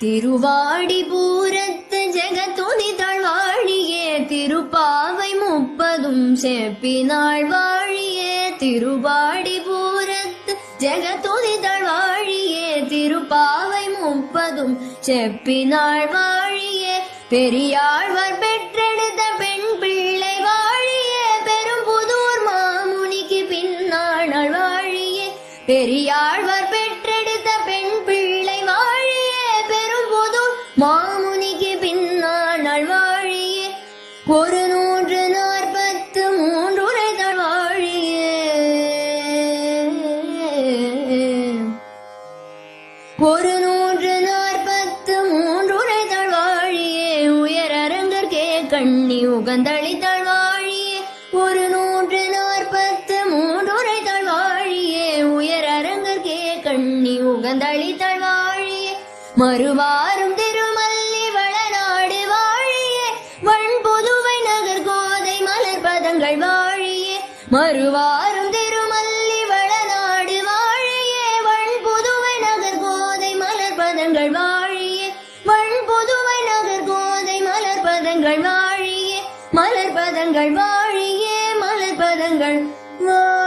திருவாடி பூரத்து ஜெகத்துணி தாழ்வாழியே திருப்பாவை முப்பதும் செப்பினாள் வாழியே. திருவாடி பூரத்து ஜெகத்துணி தாழ்வாழியே திருப்பாவை முப்பதும் செப்பினாள் வாழியே. பெரியாழ்வார் பெற்றெடுத்த பெண் பிள்ளை வாழியே பெரும் புதூர் மாமுனிக்கு பின்னாள் வாழியே பெரியாழ்வார் பெற்ற மாமுனிக்கு பின்னால் வாழியே ஒரு நூற்று நாற்பத்து மூன்று உரைதழ் வாழியே ஒரு நூற்று நாற்பத்து மூன்று உரைதழ் வாழியே உயர் அரங்கற்கே கண்ணி உகந்தளித்தழ் வாழியே ஒரு நூற்று நாற்பத்து மூன்று உரைதழ் வாழியே உயர் அரங்கற்கே கண்ணி உகந்தளித்தழ் வாழியே மறுவாரும் தே மறுவாரும் திருமல்லி வளநாடு வாழியே வள் புதுவை நகர் கோதை மலர் பதங்கள் வாழியே. வள் புதுவை நகர் கோதை மலர் பதங்கள் வாழியே. மலர் பதங்கள் வாழியே மலர் பதங்கள் வா